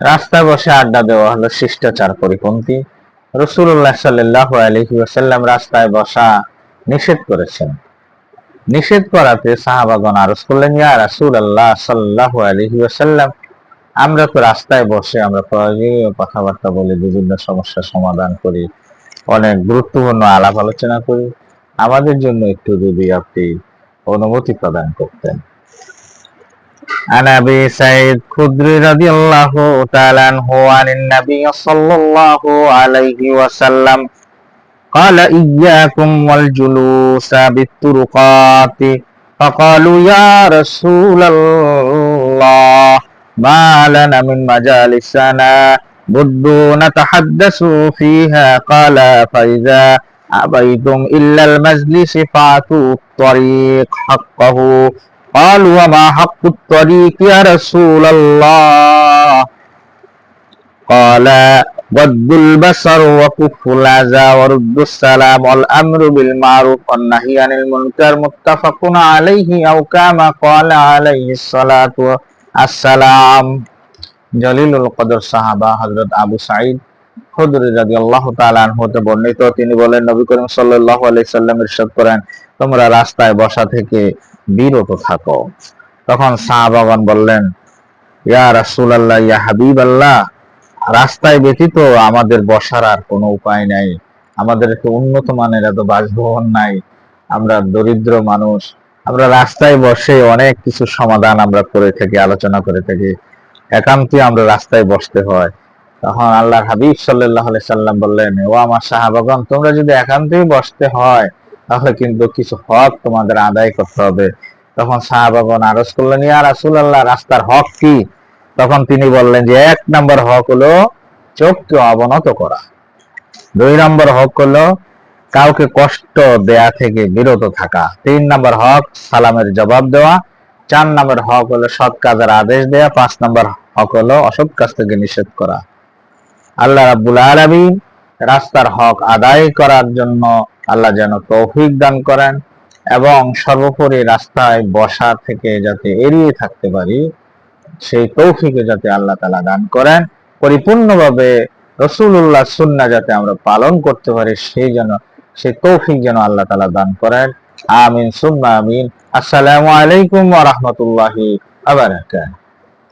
রাস্তায় বসে আড্ডা দেওয়া হলো শিষ্টাচার পরিপন্থী। রসুল্লাহ সাল্লাহ আলহি ওয়াসাল্লাম রাস্তায় বসা নিষেধ করেছেন। নিষেধ করাতে সাহাবাগণ আরজ করলেন, ইয়া রাসুল আল্লাহ সাল্লাহ আলহি ওয়াসাল্লাম, আমরা তো রাস্তায় বসে আমরা প্রয়োজনীয় কথাবার্তা বলি, বিভিন্ন সমস্যার সমাধান করি, অনেক গুরুত্বপূর্ণ আলাপ আলোচনা করি। আমাদের জন্য একটু যদি আপনি অনুমতি প্রদান করতেন। عن ابي سعيد خدري رضي الله تعالى عنه عن النبي صلى الله عليه وسلم قال اياكم والجلوس بالطرقات فقالوا يا رسول الله ما لنا من مجالسنا بد نتحدث فيها قال فإذا أبيتم إلا المجلس فاتوا الطريق حقه قالوا وما حق الطريق يا رسول الله قال غض البصر وكف الأذى ورد السلام والأمر بالمعروف والنهي عن المنكر متفق عليه أو كما قال عليه الصلاة والسلام জলিলুল কদর সাহাবা হযরত আবু সাঈদ খুদরি রাদিয়াল্লাহু তাআলা আনহু হতে বর্ণিত তিনি বলেন নবী করিম সাল্লাল্লাহু আলাইহি সাল্লাম ইরশাদ করেন তোমরা রাস্তায় বসা থেকে বিরত থাকো। তখন সাহাবাগণ বললেন, ইয়া রাসূলুল্লাহ, ইয়া হাবিবাল্লাহ, রাস্তায় ব্যতীত আমাদের বসার আর কোনো উপায় নাই। আমাদের একটু উন্নত মানের এত বাসভবন নাই। আমরা দরিদ্র মানুষ। আমরা রাস্তায় বসে অনেক কিছু সমাধান আমরা করে থাকি, আলোচনা করে থাকি। একান্তই আমরা রাস্তায় বসতে হয়। তখন আল্লাহ হাবিব সাল্লাহ সাল্লাম বললেন, ও আমার সাহাবাগণ তোমরা যদি একান্তই বসতে হয় তাহলে কিন্তু কিছু হক তোমাদের আদায় করতে হবে। তখন সাহাবাগণ আরজ করলেন, ইয়া রাসুল আল্লাহ রাস্তার হক কি? তখন তিনি বললেন যে, এক নম্বর হক হলো চোখকে অবনত করা। দুই নম্বর হক হলো কাউকে কষ্ট দেয়া থেকে বিরত থাকা। তিন নম্বর হক সালামের জবাব দেওয়া। চার নম্বর হক হলো সৎ কাজের আদেশ দেয়া। পাঁচ নম্বর হক হলো অসৎ কাজ থেকে নিষেধ করা। আল্লাহ রাব্বুল আলামিন রাস্তার হক আদায় করার জন্য আল্লাহ যেন তৌফিক দান করেন এবং সর্বোপরি রাস্তায় বসা থেকে যাতে এড়িয়ে থাকতে পারি, সেই তৌফিকে যাতে আল্লাহ তালা দান করেন। পরিপূর্ণভাবে রসুল্লাহ সুন্না যাতে আমরা পালন করতে পারি, সেই যেন, সেই তৌফিক যেন আল্লাহ তালা দান করেন। আমিন, সুম্মা আমিন। আসসালামু আলাইকুম ওয়া ওয়া বারাকাতুহু।